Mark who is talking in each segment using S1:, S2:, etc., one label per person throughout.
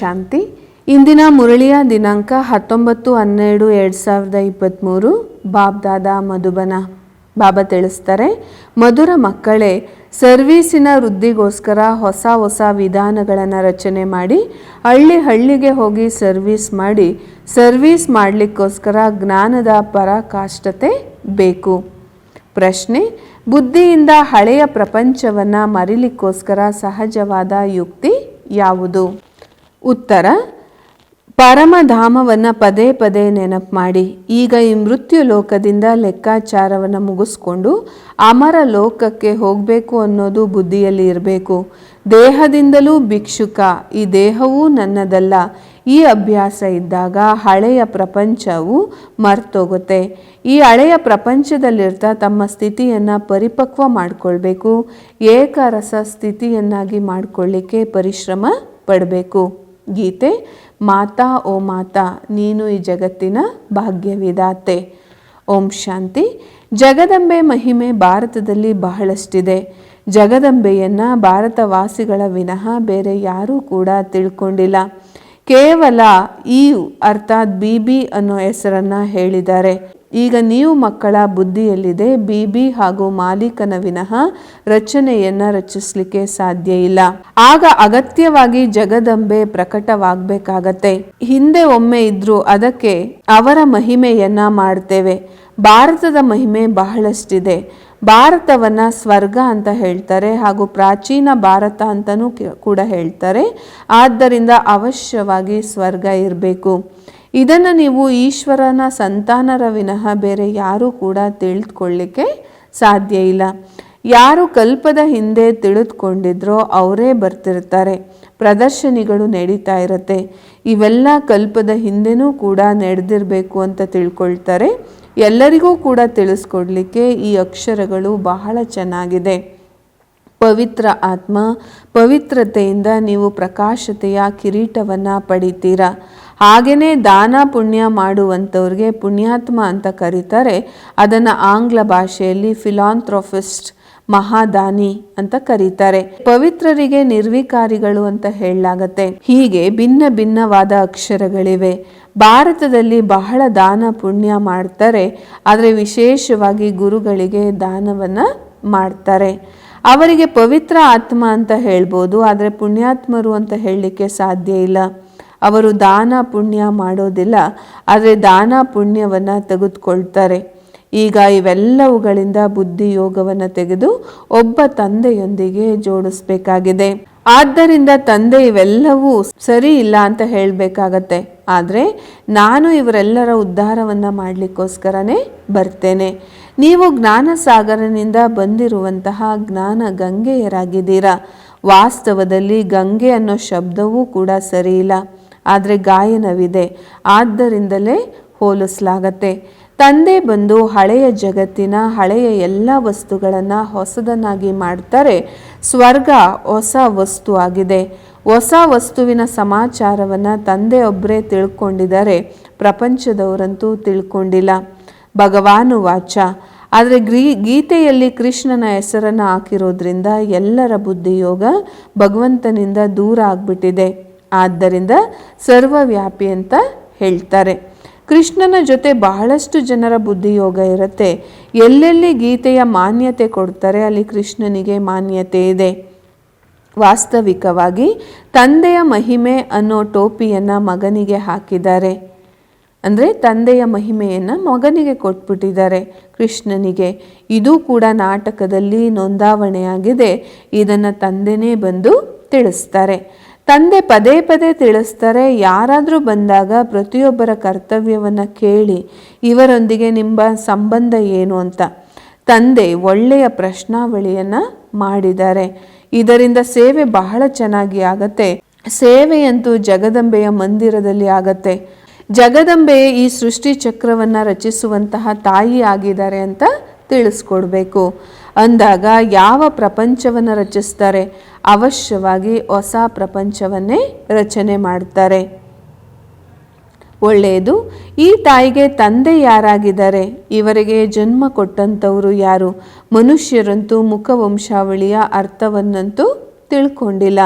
S1: ಶಾಂತಿ. ಇಂದಿನ ಮುರಳಿಯ ದಿನಾಂಕ ಹತ್ತೊಂಬತ್ತು ಹನ್ನೆರಡು ಎರಡು ಸಾವಿರದ ಇಪ್ಪತ್ತ್ಮೂರು ಬಾಬ್ದಾದ ಮಧುಬನ. ಬಾಬಾ ತಿಳಿಸ್ತಾರೆ, ಮಧುರ ಮಕ್ಕಳೇ, ಸರ್ವೀಸಿನ ವೃದ್ಧಿಗೋಸ್ಕರ ಹೊಸ ಹೊಸ ವಿಧಾನಗಳನ್ನು ರಚನೆ ಮಾಡಿ, ಹಳ್ಳಿ ಹಳ್ಳಿಗೆ ಹೋಗಿ ಸರ್ವೀಸ್ ಮಾಡಿ, ಸರ್ವೀಸ್ ಮಾಡಲಿಕ್ಕೋಸ್ಕರ ಜ್ಞಾನದ ಪರಾಕಾಷ್ಠತೆ ಬೇಕು. ಪ್ರಶ್ನೆ, ಬುದ್ಧಿಯಿಂದ ಹಳೆಯ ಪ್ರಪಂಚವನ್ನು ಮರಿಲಿಕ್ಕೋಸ್ಕರ ಸಹಜವಾದ ಯುಕ್ತಿ ಯಾವುದು? ಉತ್ತರ, ಪರಮಧಾಮವನ್ನು ಪದೇ ಪದೇ ನೆನಪು ಮಾಡಿ ಈಗ ಈ ಮೃತ್ಯು ಲೋಕದಿಂದ ಲೆಕ್ಕಾಚಾರವನ್ನು ಮುಗಿಸ್ಕೊಂಡು ಅಮರ ಲೋಕಕ್ಕೆ ಹೋಗಬೇಕು ಅನ್ನೋದು ಬುದ್ಧಿಯಲ್ಲಿ ಇರಬೇಕು. ದೇಹದಿಂದಲೂ ಭಿಕ್ಷುಕ, ಈ ದೇಹವೂ ನನ್ನದಲ್ಲ. ಈ ಅಭ್ಯಾಸ ಇದ್ದಾಗ ಹಳೆಯ ಪ್ರಪಂಚವು ಮರ್ತೋಗುತ್ತೆ. ಈ ಹಳೆಯ ಪ್ರಪಂಚದಲ್ಲಿರ್ತಾ ತಮ್ಮ ಸ್ಥಿತಿಯನ್ನು ಪರಿಪಕ್ವ ಮಾಡಿಕೊಳ್ಬೇಕು. ಏಕರಸ ಸ್ಥಿತಿಯನ್ನಾಗಿ ಮಾಡಿಕೊಳ್ಳಿಕ್ಕೆ ಪರಿಶ್ರಮ ಪಡಬೇಕು. ಗೀತೆ, ಮಾತಾ ಓ ಮಾತಾ, ನೀನು ಈ ಜಗತ್ತಿನ ಭಾಗ್ಯವಿದಾತೆ. ಓಂ ಶಾಂತಿ. ಜಗದಂಬೆ ಮಹಿಮೆ ಭಾರತದಲ್ಲಿ ಬಹಳಷ್ಟಿದೆ. ಜಗದಂಬೆಯನ್ನು ಭಾರತವಾಸಿಗಳ ವಿನಃ ಬೇರೆ ಯಾರೂ ಕೂಡ ತಿಳ್ಕೊಂಡಿಲ್ಲ. ಕೇವಲ ಈ ಅರ್ಥಾತ್ ಬಿ ಬಿ ಅನ್ನೋ ಹೆಸರನ್ನು ಹೇಳಿದ್ದಾರೆ. ಈಗ ನೀವು ಮಕ್ಕಳ ಬುದ್ಧಿಯಲ್ಲಿದೆ ಬಿ ಬಿ ಹಾಗೂ ಮಾಲೀಕನ ವಿನಃ ರಚನೆಯನ್ನ ರಚಿಸಲಿಕ್ಕೆ ಸಾಧ್ಯ ಇಲ್ಲ. ಆಗ ಅಗತ್ಯವಾಗಿ ಜಗದಂಬೆ ಪ್ರಕಟವಾಗಬೇಕಾಗತ್ತೆ. ಹಿಂದೆ ಒಮ್ಮೆ ಇದ್ರು ಅದಕ್ಕೆ ಅವರ ಮಹಿಮೆಯನ್ನ ಮಾಡ್ತೇವೆ. ಭಾರತದ ಮಹಿಮೆ ಬಹಳಷ್ಟಿದೆ. ಭಾರತವನ್ನ ಸ್ವರ್ಗ ಅಂತ ಹೇಳ್ತಾರೆ ಹಾಗೂ ಪ್ರಾಚೀನ ಭಾರತ ಅಂತಲೂ ಕೂಡ ಹೇಳ್ತಾರೆ. ಆದ್ದರಿಂದ ಅವಶ್ಯವಾಗಿ ಸ್ವರ್ಗ ಇರಬೇಕು. ಇದನ್ನು ನೀವು ಈಶ್ವರನ ಸಂತಾನರ ವಿನಃ ಬೇರೆ ಯಾರೂ ಕೂಡ ತಿಳಿದುಕೊಳ್ಳಿಕ್ಕೆ ಸಾಧ್ಯ ಇಲ್ಲ. ಯಾರು ಕಲ್ಪದ ಹಿಂದೆ ತಿಳಿದುಕೊಂಡಿದ್ರೋ ಅವರೇ ಬರ್ತಿರ್ತಾರೆ. ಪ್ರದರ್ಶನಿಗಳು ನಡೀತಾ ಇರತ್ತೆ. ಇವೆಲ್ಲ ಕಲ್ಪದ ಹಿಂದೆನೂ ಕೂಡ ನಡೆದಿರಬೇಕು ಅಂತ ತಿಳ್ಕೊಳ್ತಾರೆ. ಎಲ್ಲರಿಗೂ ಕೂಡ ತಿಳಿಸ್ಕೊಡ್ಲಿಕ್ಕೆ ಈ ಅಕ್ಷರಗಳು ಬಹಳ ಚೆನ್ನಾಗಿದೆ. ಪವಿತ್ರ ಆತ್ಮ, ಪವಿತ್ರತೆಯಿಂದ ನೀವು ಪ್ರಕಾಶತೆಯ ಕಿರೀಟವನ್ನು ಪಡಿತೀರಾ? ಹಾಗೆಯೇ ದಾನ ಪುಣ್ಯ ಮಾಡುವಂಥವ್ರಿಗೆ ಪುಣ್ಯಾತ್ಮ ಅಂತ ಕರೀತಾರೆ. ಅದನ್ನು ಆಂಗ್ಲ ಭಾಷೆಯಲ್ಲಿ ಫಿಲಾಂಥ್ರೋಫಿಸ್ಟ್ ಮಹಾದಾನಿ ಅಂತ ಕರೀತಾರೆ. ಪವಿತ್ರರಿಗೆ ನಿರ್ವಿಕಾರಿಗಳು ಅಂತ ಹೇಳಲಾಗತ್ತೆ. ಹೀಗೆ ಭಿನ್ನ ಭಿನ್ನವಾದ ಅಕ್ಷರಗಳಿವೆ. ಭಾರತದಲ್ಲಿ ಬಹಳ ದಾನ ಪುಣ್ಯ ಮಾಡ್ತಾರೆ. ಆದರೆ ವಿಶೇಷವಾಗಿ ಗುರುಗಳಿಗೆ ದಾನವನ್ನು ಮಾಡ್ತಾರೆ. ಅವರಿಗೆ ಪವಿತ್ರ ಆತ್ಮ ಅಂತ ಹೇಳ್ಬೋದು, ಆದರೆ ಪುಣ್ಯಾತ್ಮರು ಅಂತ ಹೇಳಲಿಕ್ಕೆ ಸಾಧ್ಯ ಇಲ್ಲ. ಅವರು ದಾನ ಪುಣ್ಯ ಮಾಡೋದಿಲ್ಲ, ಆದರೆ ದಾನ ಪುಣ್ಯವನ್ನು ತೆಗೆದುಕೊಳ್ತಾರೆ. ಈಗ ಇವೆಲ್ಲವುಗಳಿಂದ ಬುದ್ಧಿ ಯೋಗವನ್ನು ತೆಗೆದು ಒಬ್ಬ ತಂದೆಯೊಂದಿಗೆ ಜೋಡಿಸ್ಬೇಕಾಗಿದೆ. ಆದ್ದರಿಂದ ತಂದೆ ಇವೆಲ್ಲವೂ ಸರಿ ಇಲ್ಲ ಅಂತ ಹೇಳಬೇಕಾಗತ್ತೆ. ಆದರೆ ನಾನು ಇವರೆಲ್ಲರ ಉದ್ಧಾರವನ್ನು ಮಾಡಲಿಕ್ಕೋಸ್ಕರನೇ ಬರ್ತೇನೆ. ನೀವು ಜ್ಞಾನ ಸಾಗರನಿಂದ ಬಂದಿರುವಂತಹ ಜ್ಞಾನ ಗಂಗೆಯರಾಗಿದ್ದೀರಾ? ವಾಸ್ತವದಲ್ಲಿ ಗಂಗೆ ಅನ್ನೋ ಶಬ್ದವೂ ಕೂಡ ಸರಿಯಿಲ್ಲ ಆದರೆ ಗಾಯನವಿದೆ ಆದ್ದರಿಂದಲೇ ಹೋಲಿಸಲಾಗತ್ತೆ. ತಂದೆ ಬಂದು ಹಳೆಯ ಜಗತ್ತಿನ ಹಳೆಯ ಎಲ್ಲ ವಸ್ತುಗಳನ್ನು ಹೊಸದನ್ನಾಗಿ ಮಾಡ್ತಾರೆ. ಸ್ವರ್ಗ ಹೊಸ ವಸ್ತು ಆಗಿದೆ. ಹೊಸ ವಸ್ತುವಿನ ಸಮಾಚಾರವನ್ನು ತಂದೆ ಒಬ್ಬರೇ ತಿಳ್ಕೊಂಡಿದ್ದಾರೆ. ಪ್ರಪಂಚದವರಂತೂ ತಿಳ್ಕೊಂಡಿಲ್ಲ. ಭಗವಾನು ವಾಚ. ಆದರೆ ಗ್ರೀ, ಗೀತೆಯಲ್ಲಿ ಕೃಷ್ಣನ ಹೆಸರನ್ನು ಹಾಕಿರೋದ್ರಿಂದ ಎಲ್ಲರ ಬುದ್ಧಿಯೋಗ ಭಗವಂತನಿಂದ ದೂರ ಆಗ್ಬಿಟ್ಟಿದೆ. ಆದ್ದರಿಂದ ಸರ್ವವ್ಯಾಪಿ ಅಂತ ಹೇಳ್ತಾರೆ. ಕೃಷ್ಣನ ಜೊತೆ ಬಹಳಷ್ಟು ಜನರ ಬುದ್ಧಿಯೋಗ ಇರುತ್ತೆ. ಎಲ್ಲೆಲ್ಲಿ ಗೀತೆಯ ಮಾನ್ಯತೆ ಕೊಡ್ತಾರೆ ಅಲ್ಲಿ ಕೃಷ್ಣನಿಗೆ ಮಾನ್ಯತೆ ಇದೆ. ವಾಸ್ತವಿಕವಾಗಿ ತಂದೆಯ ಮಹಿಮೆ ಅನ್ನೋ ಟೋಪಿಯನ್ನು ಮಗನಿಗೆ ಹಾಕಿದ್ದಾರೆ. ಅಂದರೆ ತಂದೆಯ ಮಹಿಮೆಯನ್ನು ಮಗನಿಗೆ ಕೊಟ್ಬಿಟ್ಟಿದ್ದಾರೆ ಕೃಷ್ಣನಿಗೆ. ಇದು ಕೂಡ ನಾಟಕದಲ್ಲಿ ನೋಂದಾವಣೆಯಾಗಿದೆ. ಇದನ್ನು ತಂದೆನೇ ಬಂದು ತಿಳಿಸ್ತಾರೆ. ತಂದೆ ಪದೇ ಪದೇ ತಿಳಿಸ್ತಾರೆ, ಯಾರಾದರೂ ಬಂದಾಗ ಪ್ರತಿಯೊಬ್ಬರ ಕರ್ತವ್ಯವನ್ನು ಕೇಳಿ ಇವರೊಂದಿಗೆ ನಿಮ್ಮ ಸಂಬಂಧ ಏನು ಅಂತ. ತಂದೆ ಒಳ್ಳೆಯ ಪ್ರಶ್ನಾವಳಿಯನ್ನು ಮಾಡಿದ್ದಾರೆ. ಇದರಿಂದ ಸೇವೆ ಬಹಳ ಚೆನ್ನಾಗಿ ಆಗತ್ತೆ. ಸೇವೆಯಂತೂ ಜಗದಂಬೆಯ ಮಂದಿರದಲ್ಲಿ ಆಗತ್ತೆ. ಜಗದಂಬೆ ಈ ಸೃಷ್ಟಿ ಚಕ್ರವನ್ನು ರಚಿಸುವಂತಹ ತಾಯಿ ಆಗಿದ್ದಾರೆ ಅಂತ ತಿಳಿಸ್ಕೊಡ್ಬೇಕು. ಅಂದಾಗ ಯಾವ ಪ್ರಪಂಚವನ್ನು ರಚಿಸ್ತಾರೆ? ಅವಶ್ಯವಾಗಿ ಹೊಸ ಪ್ರಪಂಚವನ್ನೇ ರಚನೆ ಮಾಡ್ತಾರೆ. ಒಳ್ಳೆಯದು, ಈ ತಾಯಿಗೆ ತಂದೆ ಯಾರಾಗಿದ್ದಾರೆ, ಇವರಿಗೆ ಜನ್ಮ ಕೊಟ್ಟಂಥವರು ಯಾರು? ಮನುಷ್ಯರಂತೂ ಮುಖವಂಶಾವಳಿಯ ಅರ್ಥವನ್ನಂತೂ ತಿಳ್ಕೊಂಡಿಲ್ಲ.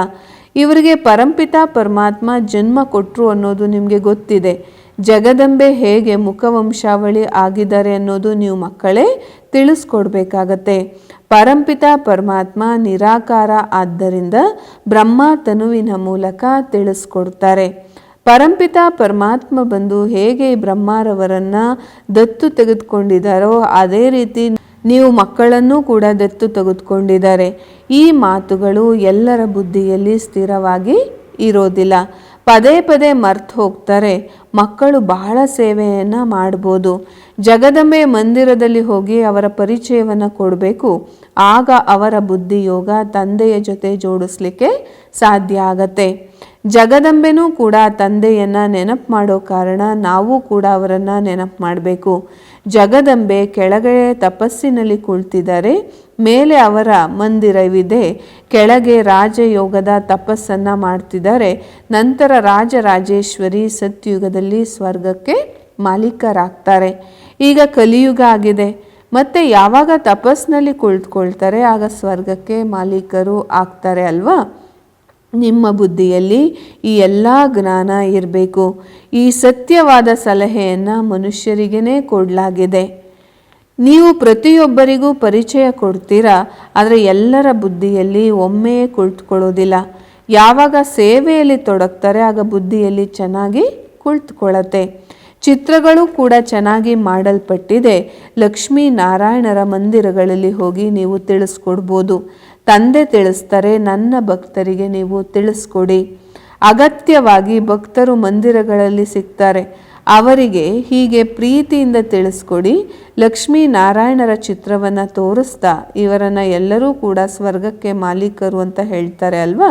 S1: ಇವರಿಗೆ ಪರಂಪಿತ ಪರಮಾತ್ಮ ಜನ್ಮ ಕೊಟ್ಟರು ಅನ್ನೋದು ನಿಮಗೆ ಗೊತ್ತಿದೆ. ಜಗದಂಬೆ ಹೇಗೆ ಮುಖವಂಶಾವಳಿ ಆಗಿದ್ದಾರೆ ಅನ್ನೋದು ನೀವು ಮಕ್ಕಳೇ ತಿಳಿಸ್ಕೊಡ್ಬೇಕಾಗತ್ತೆ. ಪರಂಪಿತ, ಪರಮಾತ್ಮ, ನಿರಾಕಾರ ಆದ್ದರಿಂದ ಬ್ರಹ್ಮ ತನುವಿನ ಮೂಲಕ ತಿಳಿಸ್ಕೊಡ್ತಾರೆ. ಪರಂಪಿತ, ಪರಮಾತ್ಮ ಬಂದು ಹೇಗೆ ಬ್ರಹ್ಮಾರವರನ್ನು ದತ್ತು ತೆಗೆದುಕೊಂಡಿದ್ದಾರೋ ಅದೇ ರೀತಿ ನೀವು ಮಕ್ಕಳನ್ನು ಕೂಡ ದತ್ತು ತೆಗೆದುಕೊಂಡಿದ್ದಾರೆ. ಈ ಮಾತುಗಳು ಎಲ್ಲರ ಬುದ್ಧಿಯಲ್ಲಿ ಸ್ಥಿರವಾಗಿ ಇರೋದಿಲ್ಲ. ಪದೇ ಪದೇ ಮರ್ತು ಹೋಗ್ತಾರೆ. ಮಕ್ಕಳು ಬಹಳ ಸೇವೆಯನ್ನು ಮಾಡ್ಬೋದು. ಜಗದಂಬೆ ಮಂದಿರದಲ್ಲಿ ಹೋಗಿ ಅವರ ಪರಿಚಯವನ್ನು ಕೊಡಬೇಕು. ಆಗ ಅವರ ಬುದ್ಧಿಯೋಗ ತಂದೆಯ ಜೊತೆ ಜೋಡಿಸ್ಲಿಕ್ಕೆ ಸಾಧ್ಯ ಆಗತ್ತೆ. ಜಗದಂಬೆನೂ ಕೂಡ ತಂದೆಯನ್ನು ನೆನಪು ಮಾಡೋ ಕಾರಣ ನಾವು ಕೂಡ ಅವರನ್ನು ನೆನಪು ಮಾಡಬೇಕು. ಜಗದಂಬೆ ಕೆಳಗೆ ತಪಸ್ಸಿನಲ್ಲಿ ಕುಳಿತಿದ್ದಾರೆ ಮೇಲೆ ಅವರ ಮಂದಿರವಿದೆ. ಕೆಳಗೆ ರಾಜಯೋಗದ ತಪಸ್ಸನ್ನು ಮಾಡ್ತಿದ್ದಾರೆ. ನಂತರ ರಾಜರಾಜೇಶ್ವರಿ ಸತ್ಯುಗದಲ್ಲಿ ಸ್ವರ್ಗಕ್ಕೆ ಮಾಲೀಕರಾಗ್ತಾರೆ. ಈಗ ಕಲಿಯುಗ ಆಗಿದೆ. ಮತ್ತೆ ಯಾವಾಗ ತಪಸ್ಸಿನಲ್ಲಿ ಕುಳಿತುಕೊಳ್ತಾರೆ, ಆಗ ಸ್ವರ್ಗಕ್ಕೆ ಮಾಲೀಕರು ಆಗ್ತಾರೆ ಅಲ್ವಾ? ನಿಮ್ಮ ಬುದ್ಧಿಯಲ್ಲಿ ಈ ಎಲ್ಲ ಜ್ಞಾನ ಇರಬೇಕು. ಈ ಸತ್ಯವಾದ ಸಲಹೆಯನ್ನು ಮನುಷ್ಯರಿಗೇ ಕೊಡಲಾಗಿದೆ. ನೀವು ಪ್ರತಿಯೊಬ್ಬರಿಗೂ ಪರಿಚಯ ಕೊಡ್ತೀರಾ? ಆದರೆ ಎಲ್ಲರ ಬುದ್ಧಿಯಲ್ಲಿ ಒಮ್ಮೆಯೇ ಕುಳಿತುಕೊಳ್ಳೋದಿಲ್ಲ. ಯಾವಾಗ ಸೇವೆಯಲ್ಲಿ ತೊಡಗ್ತಾರೆ, ಆಗ ಬುದ್ಧಿಯಲ್ಲಿ ಚೆನ್ನಾಗಿ ಕುಳಿತುಕೊಳ್ಳತ್ತೆ. ಚಿತ್ರಗಳು ಕೂಡ ಚೆನ್ನಾಗಿ ಮಾಡಲ್ಪಟ್ಟಿದೆ. ಲಕ್ಷ್ಮೀ ನಾರಾಯಣರ ಮಂದಿರಗಳಲ್ಲಿ ಹೋಗಿ ನೀವು ತಿಳಿಸ್ಕೊಡ್ಬೋದು. ತಂದೆ ತಿಳಿಸ್ತಾರೆ, ನನ್ನ ಭಕ್ತರಿಗೆ ನೀವು ತಿಳಿಸ್ಕೊಡಿ. ಅಗತ್ಯವಾಗಿ ಭಕ್ತರು ಮಂದಿರಗಳಲ್ಲಿ ಸಿಗ್ತಾರೆ. ಅವರಿಗೆ ಹೀಗೆ ಪ್ರೀತಿಯಿಂದ ತಿಳಿಸ್ಕೊಡಿ. ಲಕ್ಷ್ಮೀ ನಾರಾಯಣರ ಚಿತ್ರವನ್ನು ತೋರಿಸ್ತಾ ಇವರನ್ನು ಎಲ್ಲರೂ ಕೂಡ ಸ್ವರ್ಗಕ್ಕೆ ಮಾಲೀಕರು ಅಂತ ಹೇಳ್ತಾರೆ ಅಲ್ವಾ?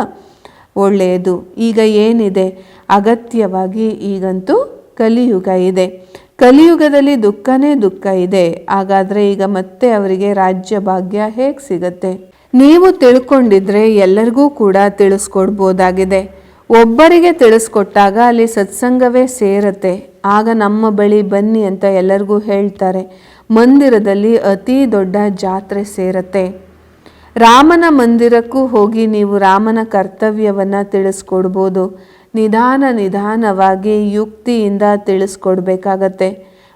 S1: ಒಳ್ಳೆಯದು. ಈಗ ಏನಿದೆ? ಅಗತ್ಯವಾಗಿ ಈಗಂತೂ ಕಲಿಯುಗ ಇದೆ. ಕಲಿಯುಗದಲ್ಲಿ ದುಃಖನೇ ದುಃಖ ಇದೆ. ಹಾಗಾದರೆ ಈಗ ಮತ್ತೆ ಅವರಿಗೆ ರಾಜ್ಯ ಭಾಗ್ಯ ಹೇಗೆ ಸಿಗತ್ತೆ? ನೀವು ತಿಳ್ಕೊಂಡಿದ್ರೆ ಎಲ್ಲರಿಗೂ ಕೂಡ ತಿಳಿಸ್ಕೊಡ್ಬೋದಾಗಿದೆ. ಒಬ್ಬರಿಗೆ ತಿಳಿಸ್ಕೊಟ್ಟಾಗ ಅಲ್ಲಿ ಸತ್ಸಂಗವೇ ಸೇರತ್ತೆ. ಆಗ ನಮ್ಮ ಬಳಿ ಬನ್ನಿ ಅಂತ ಎಲ್ಲರಿಗೂ ಹೇಳ್ತಾರೆ. ಮಂದಿರದಲ್ಲಿ ಅತಿ ದೊಡ್ಡ ಜಾತ್ರೆ ಸೇರತ್ತೆ. ರಾಮನ ಮಂದಿರಕ್ಕೂ ಹೋಗಿ ನೀವು ರಾಮನ ಕರ್ತವ್ಯವನ್ನು ತಿಳಿಸ್ಕೊಡ್ಬೋದು. ನಿಧಾನ ನಿಧಾನವಾಗಿ ಯುಕ್ತಿಯಿಂದ ತಿಳಿಸ್ಕೊಡ್ಬೇಕಾಗತ್ತೆ.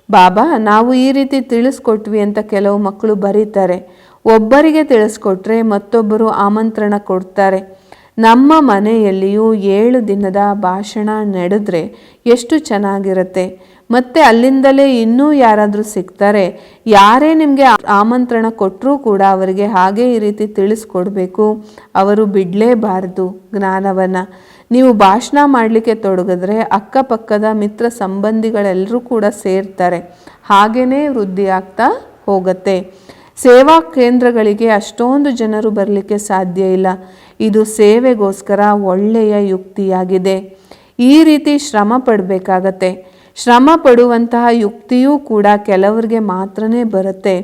S1: ಬಾಬಾ, ನಾವು ಈ ರೀತಿ ತಿಳಿಸ್ಕೊಟ್ವಿ ಅಂತ ಕೆಲವು ಮಕ್ಕಳು ಬರೀತಾರೆ. ಒಬ್ಬರಿಗೆ ತಿಳಿಸ್ಕೊಟ್ರೆ ಮತ್ತೊಬ್ಬರು ಆಮಂತ್ರಣ ಕೊಡ್ತಾರೆ. ನಮ್ಮ ಮನೆಯಲ್ಲಿಯೂ ಏಳು ದಿನದ ಭಾಷಣ ನಡೆದ್ರೆ ಎಷ್ಟು ಚೆನ್ನಾಗಿರುತ್ತೆ. ಮತ್ತೆ ಅಲ್ಲಿಂದಲೇ ಇನ್ನೂ ಯಾರಾದರೂ ಸಿಗ್ತಾರೆ ಯಾರೇ ನಿಮಗೆ ಆಮಂತ್ರಣ ಕೊಟ್ಟರೂ ಕೂಡ ಅವರಿಗೆ ಹಾಗೆ ಈ ರೀತಿ ತಿಳಿಸ್ಕೊಡ್ಬೇಕು. ಅವರು ಬಿಡಲೇಬಾರ್ದು ಜ್ಞಾನವನ್ನು. ನೀವು ಭಾಷಣ ಮಾಡಲಿಕ್ಕೆ ತೊಡಗಿದ್ರೆ ಅಕ್ಕಪಕ್ಕದ ಮಿತ್ರ ಸಂಬಂಧಿಗಳೆಲ್ಲರೂ ಕೂಡ ಸೇರ್ತಾರೆ. ಹಾಗೆಯೇ ವೃದ್ಧಿ ಆಗ್ತಾ ಹೋಗುತ್ತೆ. ಸೇವಾ ಕೇಂದ್ರಗಳಿಗೆ ಅಷ್ಟೊಂದು ಜನರು ಬರಲಿಕ್ಕೆ ಸಾಧ್ಯ ಇಲ್ಲ. ಇದು ಸೇವೆಗೋಸ್ಕರ ಒಳ್ಳೆಯ ಯುಕ್ತಿಯಾಗಿದೆ. ಈ ರೀತಿ ಶ್ರಮ ಪಡಬೇಕಾಗತ್ತೆ. ಶ್ರಮ ಪಡುವಂತಹ ಯುಕ್ತಿಯೂ ಕೂಡ ಕೆಲವರಿಗೆ ಮಾತ್ರನೇ ಬರುತ್ತೆ.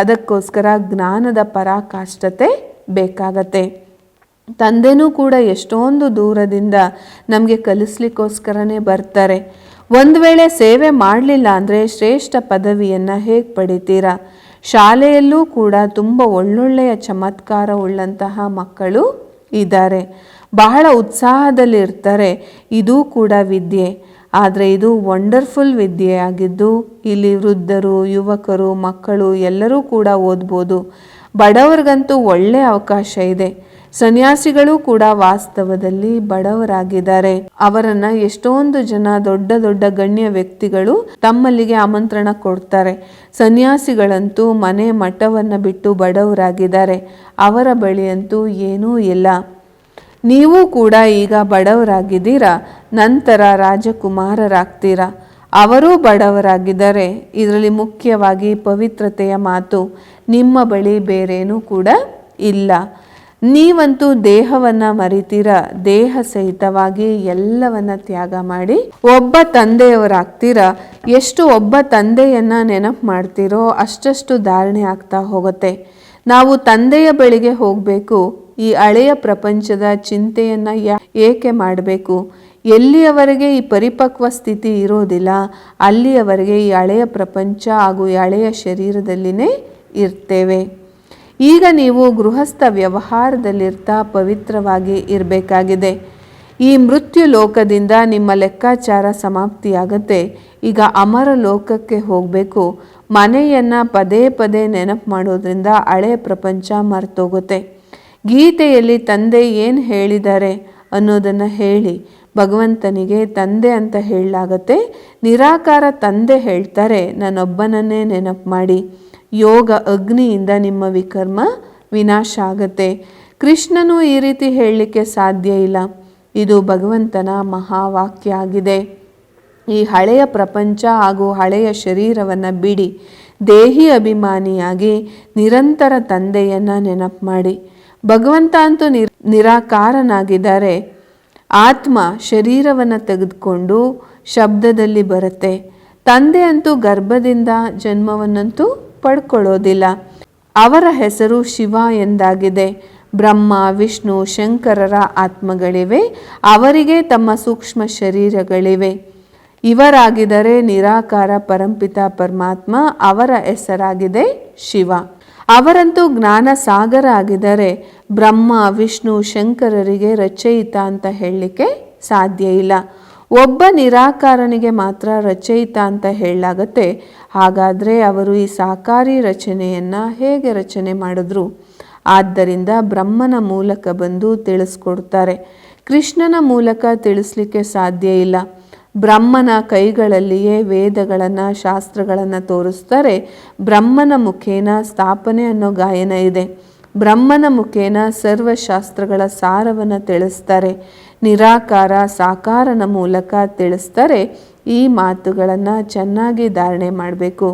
S1: ಅದಕ್ಕೋಸ್ಕರ ಜ್ಞಾನದ ಪರಾಕಾಷ್ಠತೆ ಬೇಕಾಗತ್ತೆ. ತಂದೆನೂ ಕೂಡ ಎಷ್ಟೊಂದು ದೂರದಿಂದ ನಮಗೆ ಕಲಿಸ್ಲಿಕ್ಕೋಸ್ಕರನೇ ಬರ್ತಾರೆ. ಒಂದು ವೇಳೆ ಸೇವೆ ಮಾಡಲಿಲ್ಲ ಅಂದರೆ ಶ್ರೇಷ್ಠ ಪದವಿಯನ್ನು ಹೇಗೆ ಪಡಿತೀರಾ? ಶಾಲೆಯಲ್ಲೂ ಕೂಡ ತುಂಬ ಒಳ್ಳೊಳ್ಳೆಯ ಚಮತ್ಕಾರ ಉಳ್ಳಂತಹ ಮಕ್ಕಳು ಇದ್ದಾರೆ. ಬಹಳ ಉತ್ಸಾಹದಲ್ಲಿ ಇರ್ತಾರೆ ಇದೂ ಕೂಡ ವಿದ್ಯೆ. ಆದರೆ ಇದು ವಂಡರ್ಫುಲ್ ವಿದ್ಯೆ ಆಗಿದ್ದು, ಇಲ್ಲಿ ವೃದ್ಧರು, ಯುವಕರು, ಮಕ್ಕಳು ಎಲ್ಲರೂ ಕೂಡ ಓದ್ಬೋದು. ಬಡವರಿಗಂತೂ ಒಳ್ಳೆಯ ಅವಕಾಶ ಇದೆ. ಸನ್ಯಾಸಿಗಳು ಕೂಡ ವಾಸ್ತವದಲ್ಲಿ ಬಡವರಾಗಿದ್ದಾರೆ. ಅವರನ್ನ ಎಷ್ಟೊಂದು ಜನ ದೊಡ್ಡ ದೊಡ್ಡ ಗಣ್ಯ ವ್ಯಕ್ತಿಗಳು ತಮ್ಮಲ್ಲಿಗೆ ಆಮಂತ್ರಣ ಕೊಡ್ತಾರೆ. ಸನ್ಯಾಸಿಗಳಂತೂ ಮನೆ ಮಠವನ್ನು ಬಿಟ್ಟು ಬಡವರಾಗಿದ್ದಾರೆ. ಅವರ ಬಳಿಯಂತೂ ಏನೂ ಇಲ್ಲ. ನೀವು ಕೂಡ ಈಗ ಬಡವರಾಗಿದ್ದೀರಾ? ನಂತರ ರಾಜಕುಮಾರರಾಗ್ತೀರಾ? ಅವರೂ ಬಡವರಾಗಿದ್ದಾರೆ. ಇದರಲ್ಲಿ ಮುಖ್ಯವಾಗಿ ಪವಿತ್ರತೆಯ ಮಾತು. ನಿಮ್ಮ ಬಳಿ ಬೇರೇನೂ ಕೂಡ ಇಲ್ಲ. ನೀವಂತೂ ದೇಹವನ್ನ ಮರಿತೀರ? ದೇಹ ಸಹಿತವಾಗಿ ಎಲ್ಲವನ್ನ ತ್ಯಾಗ ಮಾಡಿ ಒಬ್ಬ ತಂದೆಯವರಾಗ್ತೀರ? ಎಷ್ಟು ಒಬ್ಬ ತಂದೆಯನ್ನ ನೆನಪು ಮಾಡ್ತೀರೋ ಅಷ್ಟಷ್ಟು ಧಾರಣೆ ಆಗ್ತಾ ಹೋಗುತ್ತೆ. ನಾವು ತಂದೆಯ ಬಳಿಗೆ ಹೋಗಬೇಕು. ಈ ಹಳೆಯ ಪ್ರಪಂಚದ ಚಿಂತೆಯನ್ನ ಏಕೆ ಮಾಡಬೇಕು? ಎಲ್ಲಿಯವರೆಗೆ ಈ ಪರಿಪಕ್ವ ಸ್ಥಿತಿ ಇರೋದಿಲ್ಲ? ಅಲ್ಲಿಯವರೆಗೆ ಈ ಹಳೆಯ ಪ್ರಪಂಚ ಹಾಗೂ ಈ ಹಳೆಯ ಶರೀರದಲ್ಲಿನೇ ಇರ್ತೇವೆ. ಈಗ ನೀವು ಗೃಹಸ್ಥ ವ್ಯವಹಾರದಲ್ಲಿರ್ತಾ ಪವಿತ್ರವಾಗಿ ಇರಬೇಕಾಗಿದೆ. ಈ ಮೃತ್ಯು ಲೋಕದಿಂದ ನಿಮ್ಮ ಲೆಕ್ಕಾಚಾರ ಸಮಾಪ್ತಿಯಾಗತ್ತೆ. ಈಗ ಅಮರ ಲೋಕಕ್ಕೆ ಹೋಗಬೇಕು. ಮನೆಯನ್ನು ಪದೇ ಪದೇ ನೆನಪು ಮಾಡೋದ್ರಿಂದ ಹಳೆ ಪ್ರಪಂಚ ಮರ್ತೋಗುತ್ತೆ. ಗೀತೆಯಲ್ಲಿ ತಂದೆ ಏನು ಹೇಳಿದ್ದಾರೆ ಅನ್ನೋದನ್ನು ಹೇಳಿ. ಭಗವಂತನಿಗೆ ತಂದೆ ಅಂತ ಹೇಳಲಾಗತ್ತೆ. ನಿರಾಕಾರ ತಂದೆ ಹೇಳ್ತಾರೆ, ನಾನೊಬ್ಬನನ್ನೇ ನೆನಪು ಮಾಡಿ. ಯೋಗ ಅಗ್ನಿಯಿಂದ ನಿಮ್ಮ ವಿಕರ್ಮ ವಿನಾಶ ಆಗತ್ತೆ ಕೃಷ್ಣನು ಈ ರೀತಿ ಹೇಳಲಿಕ್ಕೆ ಸಾಧ್ಯ ಇಲ್ಲ. ಇದು ಭಗವಂತನ ಮಹಾವಾಕ್ಯ ಆಗಿದೆ ಈ ಹಳೆಯ ಪ್ರಪಂಚ ಹಾಗೂ ಹಳೆಯ ಶರೀರವನ್ನು ಬಿಡಿ. ದೇಹಿ ಅಭಿಮಾನಿಯಾಗಿ ನಿರಂತರ ತಂದೆಯನ್ನು ನೆನಪು ಮಾಡಿ. ಭಗವಂತ ಅಂತೂ ನಿರ್, ನಿರಾಕಾರನಾಗಿದ್ದಾರೆ. ಆತ್ಮ ಶರೀರವನ್ನು ತೆಗೆದುಕೊಂಡು ಶಬ್ದದಲ್ಲಿ ಬರುತ್ತೆ. ತಂದೆ ಅಂತೂ ಗರ್ಭದಿಂದ ಜನ್ಮವನ್ನಂತೂ ಪಡ್ಕೊಳ್ಳೋದಿಲ್ಲ. ಅವರ ಹೆಸರು ಶಿವ ಎಂದಾಗಿದೆ. ಬ್ರಹ್ಮ, ವಿಷ್ಣು, ಶಂಕರರ ಆತ್ಮಗಳಿವೆ. ಅವರಿಗೆ ತಮ್ಮ ಸೂಕ್ಷ್ಮ ಶರೀರಗಳಿವೆ. ಇವರಾಗಿದರೆ ನಿರಾಕಾರ ಪರಂಪಿತ ಪರಮಾತ್ಮ ಅವರ ಹೆಸರಾಗಿದೆ ಶಿವ. ಅವರಂತೂ ಜ್ಞಾನ ಸಾಗರ ಆಗಿದರೆ ಬ್ರಹ್ಮ, ವಿಷ್ಣು, ಶಂಕರರಿಗೆ ರಚಯಿತ ಅಂತ ಹೇಳಲಿಕ್ಕೆ ಸಾಧ್ಯ ಇಲ್ಲ. ಒಬ್ಬ ನಿರಾಕಾರನಿಗೆ ಮಾತ್ರ ರಚಯಿತ ಅಂತ ಹೇಳಲಾಗತ್ತೆ. ಹಾಗಾದರೆ ಅವರು ಈ ಸಾಕಾರಿ ರಚನೆಯನ್ನು ಹೇಗೆ ರಚನೆ ಮಾಡಿದ್ರು? ಆದ್ದರಿಂದ ಬ್ರಹ್ಮನ ಮೂಲಕ ಬಂದು ತಿಳಿಸ್ಕೊಡ್ತಾರೆ. ಕೃಷ್ಣನ ಮೂಲಕ ತಿಳಿಸ್ಲಿಕ್ಕೆ ಸಾಧ್ಯ ಇಲ್ಲ. ಬ್ರಹ್ಮನ ಕೈಗಳಲ್ಲಿಯೇ ವೇದಗಳನ್ನು, ಶಾಸ್ತ್ರಗಳನ್ನು ತೋರಿಸ್ತಾರೆ. ಬ್ರಹ್ಮನ ಮುಖೇನ ಸ್ಥಾಪನೆ ಅನ್ನೋ ಗಾಯನ ಇದೆ. ಬ್ರಹ್ಮನ ಮುಖೇನ ಸರ್ವಶಾಸ್ತ್ರಗಳ ಸಾರವನ್ನು ತಿಳಿಸ್ತಾರೆ. ನಿರಾಕಾರ ಸಾಕಾರನ ಮೂಲಕ ತಿಳಿಸ್ತಾರೆ ಈ ಮಾತುಗಳನ್ನು ಚೆನ್ನಾಗಿ ಧಾರಣೆ ಮಾಡಬೇಕು.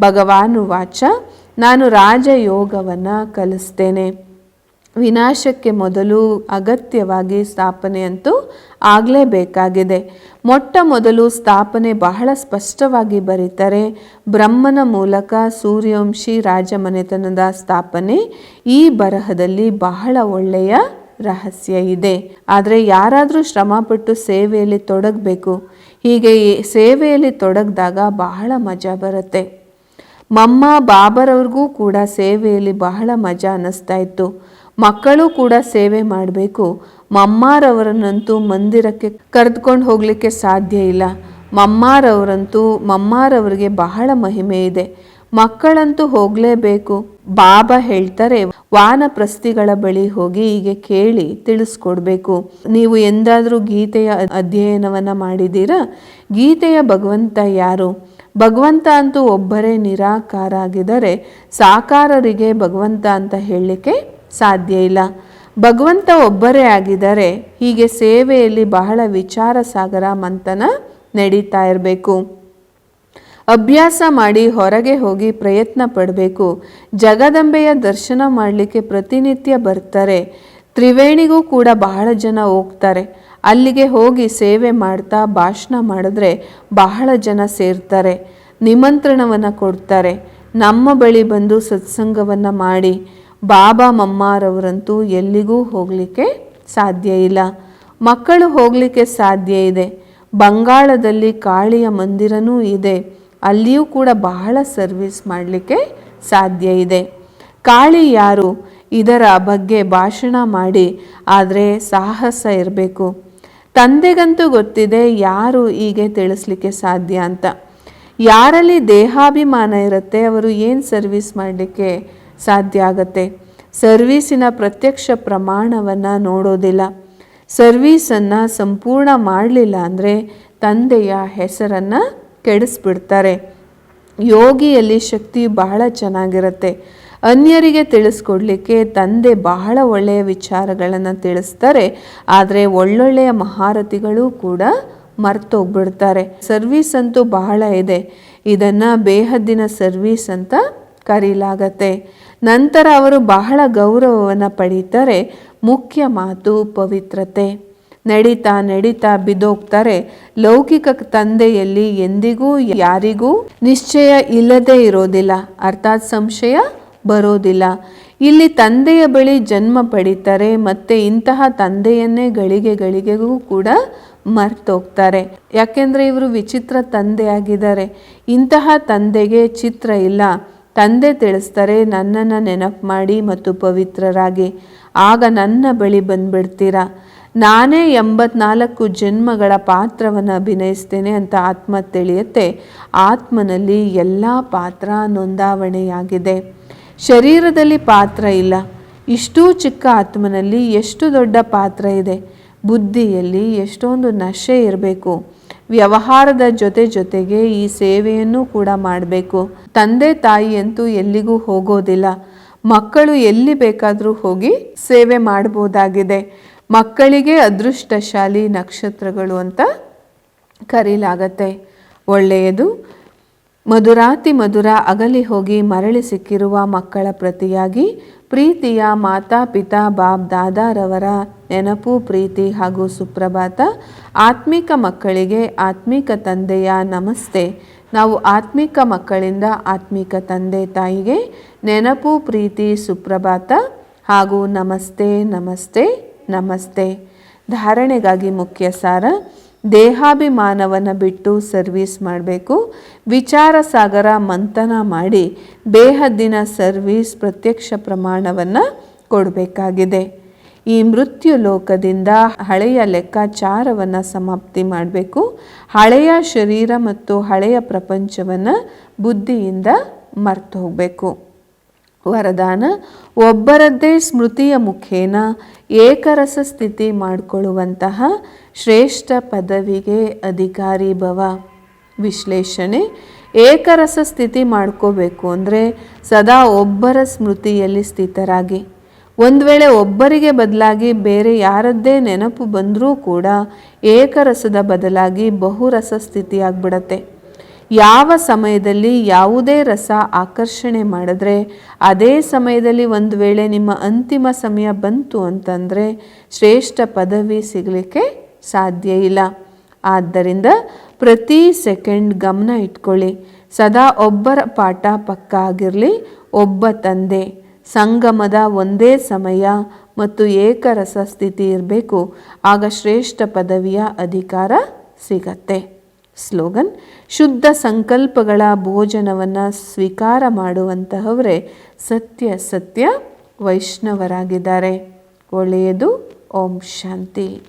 S1: ಭಗವಾನು ವಾಚ, ನಾನು ರಾಜಯೋಗವನ್ನು ಕಲಿಸ್ತೇನೆ. ವಿನಾಶಕ್ಕೆ ಮೊದಲು ಅಗತ್ಯವಾಗಿ ಸ್ಥಾಪನೆ ಅಂತೂ ಆಗಲೇಬೇಕಾಗಿದೆ ಮೊಟ್ಟ ಮೊದಲು ಸ್ಥಾಪನೆ ಬಹಳ ಸ್ಪಷ್ಟವಾಗಿ ಬರೀತಾರೆ. ಬ್ರಹ್ಮನ ಮೂಲಕ ಸೂರ್ಯವಂಶಿ ರಾಜಮನೆತನದ ಸ್ಥಾಪನೆ ಈ ಬರಹದಲ್ಲಿ ಬಹಳ ಒಳ್ಳೆಯ ರಹಸ್ಯ ಇದೆ. ಆದರೆ ಯಾರಾದರೂ ಶ್ರಮಪಟ್ಟು ಸೇವೆಯಲ್ಲಿ ತೊಡಗಬೇಕು. ಹೀಗೆ ಸೇವೆಯಲ್ಲಿ ತೊಡಗಿದಾಗ ಬಹಳ ಮಜಾ ಬರುತ್ತೆ. ಮಮ್ಮ, ಬಾಬರವ್ರಿಗೂ ಕೂಡ ಸೇವೆಯಲ್ಲಿ ಬಹಳ ಮಜಾ ಅನ್ನಿಸ್ತಾ ಇತ್ತು. ಮಕ್ಕಳು ಕೂಡ ಸೇವೆ ಮಾಡಬೇಕು. ಮಮ್ಮಾರವರನ್ನಂತೂ ಮಂದಿರಕ್ಕೆ ಕರೆದುಕೊಂಡು ಹೋಗಲಿಕ್ಕೆ ಸಾಧ್ಯ ಇಲ್ಲ. ಮಮ್ಮಾರವರಂತೂ, ಮಮ್ಮಾರವರಿಗೆ ಬಹಳ ಮಹಿಮೆ ಇದೆ. ಮಕ್ಕಳಂತೂ ಹೋಗಲೇಬೇಕು. ಬಾಬಾ ಹೇಳ್ತಾರೆ, ವಾನಪ್ರಸ್ಥಿಗಳ ಬಳಿ ಹೋಗಿ ಹೀಗೆ ಕೇಳಿ ತಿಳಿಸ್ಕೊಡ್ಬೇಕು. ನೀವು ಎಂದಾದರೂ ಗೀತೆಯ ಅಧ್ಯಯನವನ್ನು ಮಾಡಿದ್ದೀರಾ? ಗೀತೆಯ ಭಗವಂತ ಯಾರು? ಭಗವಂತ ಅಂತೂ ಒಬ್ಬರೇ ನಿರಾಕಾರ ಆಗಿದರೆ ಸಾಕಾರರಿಗೆ ಭಗವಂತ ಅಂತ ಹೇಳಲಿಕ್ಕೆ ಸಾಧ್ಯ ಇಲ್ಲ. ಭಗವಂತ ಒಬ್ಬರೇ ಆಗಿದರೆ ಹೀಗೆ ಸೇವೆಯಲ್ಲಿ ಬಹಳ ವಿಚಾರ ಸಾಗರ ಮಂಥನ ನಡೀತಾ ಇರಬೇಕು. ಅಭ್ಯಾಸ ಮಾಡಿ ಹೊರಗೆ ಹೋಗಿ ಪ್ರಯತ್ನ ಪಡಬೇಕು. ಜಗದಂಬೆಯ ದರ್ಶನ ಮಾಡಲಿಕ್ಕೆ ಪ್ರತಿನಿತ್ಯ ಬರ್ತಾರೆ. ತ್ರಿವೇಣಿಗೂ ಕೂಡ ಬಹಳ ಜನ ಹೋಗ್ತಾರೆ. ಅಲ್ಲಿಗೆ ಹೋಗಿ ಸೇವೆ ಮಾಡ್ತಾ ಭಾಷಣ ಮಾಡಿದ್ರೆ ಬಹಳ ಜನ ಸೇರ್ತಾರೆ. ನಿಮಂತ್ರಣವನ್ನು ಕೊಡ್ತಾರೆ. ನಮ್ಮ ಬಳಿ ಬಂದು ಸತ್ಸಂಗವನ್ನು ಮಾಡಿ. ಬಾಬಾ ಮಮ್ಮಾರವರಂತೂ ಎಲ್ಲಿಗೂ ಹೋಗಲಿಕ್ಕೆ ಸಾಧ್ಯ ಇಲ್ಲ. ಮಕ್ಕಳು ಹೋಗಲಿಕ್ಕೆ ಸಾಧ್ಯ ಇದೆ. ಬಂಗಾಳದಲ್ಲಿ ಕಾಳಿಯ ಮಂದಿರನೂ ಇದೆ. ಅಲ್ಲಿಯೂ ಕೂಡ ಬಹಳ ಸರ್ವಿಸ್ ಮಾಡಲಿಕ್ಕೆ ಸಾಧ್ಯ ಇದೆ. ಕಾಳಿ ಯಾರು? ಇದರ ಬಗ್ಗೆ ಭಾಷಣ ಮಾಡಿ, ಆದರೆ ಸಾಹಸ ಇರಬೇಕು. ತಂದೆಗಂತೂ ಗೊತ್ತಿದೆ ಯಾರು ಹೀಗೆ ತಿಳಿಸ್ಲಿಕ್ಕೆ ಸಾಧ್ಯ ಅಂತ. ಯಾರಲ್ಲಿ ದೇಹಾಭಿಮಾನ ಇರುತ್ತೆ, ಅವರು ಏನು ಸರ್ವಿಸ್ ಮಾಡಲಿಕ್ಕೆ ಸಾಧ್ಯ ಆಗತ್ತೆ? ಸರ್ವೀಸಿನ ಪ್ರತ್ಯಕ್ಷ ಪ್ರಮಾಣವನ್ನು ನೋಡೋದಿಲ್ಲ. ಸರ್ವೀಸನ್ನು ಸಂಪೂರ್ಣ ಮಾಡಲಿಲ್ಲ ಅಂದರೆ ತಂದೆಯ ಹೆಸರನ್ನು ಕೆಡಿಸ್ಬಿಡ್ತಾರೆ. ಯೋಗಿಯಲ್ಲಿ ಶಕ್ತಿ ಬಹಳ ಚೆನ್ನಾಗಿರುತ್ತೆ. ಅನ್ಯರಿಗೆ ತಿಳಿಸ್ಕೊಡ್ಲಿಕ್ಕೆ ತಂದೆ ಬಹಳ ಒಳ್ಳೆಯ ವಿಚಾರಗಳನ್ನು ತಿಳಿಸ್ತಾರೆ. ಆದರೆ ಒಳ್ಳೊಳ್ಳೆಯ ಮಹಾರಥಿಗಳು ಕೂಡ ಮರ್ತೋಗ್ಬಿಡ್ತಾರೆ. ಸರ್ವೀಸ್ ಅಂತೂ ಬಹಳ ಇದೆ. ಇದನ್ನು ಬೇಹದ್ದಿನ ಸರ್ವೀಸ್ ಅಂತ ಕರೀಲಾಗತ್ತೆ. ನಂತರ ಅವರು ಬಹಳ ಗೌರವವನ್ನು ಪಡೀತಾರೆ. ಮುಖ್ಯ ಮಾತು ಪವಿತ್ರತೆ. ನಡೀತಾ ನಡೀತಾ ಬಿದ್ದೋಗ್ತಾರೆ ಲೌಕಿಕ ತಂದೆಯಲ್ಲಿ ಎಂದಿಗೂ ಯಾರಿಗೂ ನಿಶ್ಚಯ ಇಲ್ಲದೆ ಇರೋದಿಲ್ಲ. ಅರ್ಥಾತ್ ಸಂಶಯ ಬರೋದಿಲ್ಲ. ಇಲ್ಲಿ ತಂದೆಯ ಬಳಿ ಜನ್ಮ ಪಡಿತಾರೆ, ಮತ್ತೆ ಇಂತಹ ತಂದೆಯನ್ನೇ ಗಳಿಗೆ ಗಳಿಗೆಗೂ ಕೂಡ ಮರ್ತೋಗ್ತಾರೆ. ಯಾಕೆಂದ್ರೆ ಇವರು ವಿಚಿತ್ರ ತಂದೆ ಆಗಿದ್ದಾರೆ ಇಂತಹ ತಂದೆಗೆ ಚಿತ್ರ ಇಲ್ಲ. ತಂದೆ ತಿಳಿಸ್ತಾರೆ, ನನ್ನನ್ನು ನೆನಪು ಮಾಡಿ ಮತ್ತು ಪವಿತ್ರರಾಗಿ. ಆಗ ನನ್ನ ಬಳಿ ಬಂದ್ಬಿಡ್ತೀರಾ? ನಾನೇ ಎಂಬತ್ನಾಲ್ಕು ಜನ್ಮಗಳ ಪಾತ್ರವನ್ನು ಅಭಿನಯಿಸ್ತೇನೆ ಅಂತ ಆತ್ಮ ತಿಳಿಯುತ್ತೆ. ಆತ್ಮನಲ್ಲಿ ಎಲ್ಲ ಪಾತ್ರ ನೋಂದಾವಣೆಯಾಗಿದೆ. ಶರೀರದಲ್ಲಿ ಪಾತ್ರ ಇಲ್ಲ. ಇಷ್ಟೂ ಚಿಕ್ಕ ಆತ್ಮನಲ್ಲಿ ಎಷ್ಟು ದೊಡ್ಡ ಪಾತ್ರ ಇದೆ. ಬುದ್ಧಿಯಲ್ಲಿ ಎಷ್ಟೊಂದು ನಶೆ ಇರಬೇಕು. ವ್ಯವಹಾರದ ಜೊತೆ ಜೊತೆಗೆ ಈ ಸೇವೆಯನ್ನು ಕೂಡ ಮಾಡಬೇಕು. ತಂದೆ ತಾಯಿಯಂತೂ ಎಲ್ಲಿಗೂ ಹೋಗೋದಿಲ್ಲ. ಮಕ್ಕಳು ಎಲ್ಲಿ ಬೇಕಾದರೂ ಹೋಗಿ ಸೇವೆ ಮಾಡ್ಬೋದಾಗಿದೆ. ಮಕ್ಕಳಿಗೆ ಅದೃಷ್ಟಶಾಲಿ ನಕ್ಷತ್ರಗಳು ಅಂತ ಕರೀಲಾಗತ್ತೆ. ಒಳ್ಳೆಯದು. ಮಧುರಾತಿ ಮಧುರ ಅಗಲಿ ಹೋಗಿ ಮರಳಿ ಸಿಕ್ಕಿರುವ ಮಕ್ಕಳ ಪ್ರತಿಯಾಗಿ ಪ್ರೀತಿಯ ಮಾತಾ, ಪಿತಾ ಬಾಬ್ ದಾದಾರವರ ನೆನಪು, ಪ್ರೀತಿ ಹಾಗೂ ಸುಪ್ರಭಾತ ಆತ್ಮಿಕ ಮಕ್ಕಳಿಗೆ ಆತ್ಮಿಕ ತಂದೆಯ ನಮಸ್ತೆ. ನಾವು ಆತ್ಮಿಕ ಮಕ್ಕಳಿಂದ ಆತ್ಮಿಕ ತಂದೆ ತಾಯಿಗೆ ನೆನಪು, ಪ್ರೀತಿ, ಸುಪ್ರಭಾತ ಹಾಗೂ ನಮಸ್ತೆ ನಮಸ್ತೆ. ನಮಸ್ತೆ. ಧಾರಣೆಗಾಗಿ ಮುಖ್ಯ ಸಾರ ದೇಹಾಭಿಮಾನವನ್ನು ಬಿಟ್ಟು ಸರ್ವಿಸ್ ಮಾಡಬೇಕು. ವಿಚಾರ ಸಾಗರ ಮಂಥನ ಮಾಡಿ ಬೇಹದ್ದಿನ ಸರ್ವಿಸ್ ಪ್ರತ್ಯಕ್ಷ ಪ್ರಮಾಣವನ್ನು ಕೊಡಬೇಕಾಗಿದೆ. ಈ ಮೃತ್ಯು ಲೋಕದಿಂದ ಹಳೆಯ ಲೆಕ್ಕಾಚಾರವನ್ನು ಸಮಾಪ್ತಿ ಮಾಡಬೇಕು. ಹಳೆಯ ಶರೀರ ಮತ್ತು ಹಳೆಯ ಪ್ರಪಂಚವನ್ನು ಬುದ್ಧಿಯಿಂದ ಮರ್ತು ಹೋಗಬೇಕು ವರದಾನ, ಒಬ್ಬರದ್ದೇ ಸ್ಮೃತಿಯ ಮುಖೇನ, ಏಕರಸ ಸ್ಥಿತಿ ಮಾಡಿಕೊಳ್ಳುವಂತಹ ಶ್ರೇಷ್ಠ ಪದವಿಗೆ ಅಧಿಕಾರಿ ಭವ. ವಿಶ್ಲೇಷಣೆ, ಏಕರಸ ಸ್ಥಿತಿ ಮಾಡ್ಕೋಬೇಕು ಅಂದರೆ ಸದಾ ಒಬ್ಬರ ಸ್ಮೃತಿಯಲ್ಲಿ ಸ್ಥಿತರಾಗಿ. ಒಂದು ವೇಳೆ ಒಬ್ಬರಿಗೆ ಬದಲಾಗಿ ಬೇರೆ ಯಾರದ್ದೇ ನೆನಪು ಬಂದರೂ ಕೂಡ ಏಕರಸದ ಬದಲಾಗಿ ಬಹುರಸ ಸ್ಥಿತಿಯಾಗ್ಬಿಡತ್ತೆ. ಯಾವ ಸಮಯದಲ್ಲಿ ಯಾವುದೇ ರಸ ಆಕರ್ಷಣೆ ಮಾಡಿದ್ರೆ, ಅದೇ ಸಮಯದಲ್ಲಿ ಒಂದು ವೇಳೆ ನಿಮ್ಮ ಅಂತಿಮ ಸಮಯ ಬಂತು ಅಂತಂದರೆ ಶ್ರೇಷ್ಠ ಪದವಿ ಸಿಗಲಿಕ್ಕೆ ಸಾಧ್ಯ ಇಲ್ಲ. ಆದ್ದರಿಂದ ಪ್ರತಿ ಸೆಕೆಂಡ್ ಗಮನ ಇಟ್ಕೊಳ್ಳಿ. ಸದಾ ಒಬ್ಬರ ಪಾಠ ಪಕ್ಕ ಆಗಿರಲಿ, ಒಬ್ಬ ತಂದೆ. ಸಂಗಮದ ಒಂದೇ ಸಮಯ ಮತ್ತು ಏಕರಸ ಸ್ಥಿತಿ ಇರಬೇಕು. ಆಗ ಶ್ರೇಷ್ಠ ಪದವಿಯ ಅಧಿಕಾರ ಸಿಗತ್ತೆ. ಸ್ಲೋಗನ್ ಶುದ್ಧ ಸಂಕಲ್ಪಗಳ ಭೋಜನವನ್ನು ಸ್ವೀಕಾರ ಮಾಡುವಂತಹವರೇ ಸತ್ಯ ಸತ್ಯ ವೈಷ್ಣವರಾಗಿದ್ದಾರೆ. ಒಳ್ಳೆಯದು ಓಂ ಶಾಂತಿ.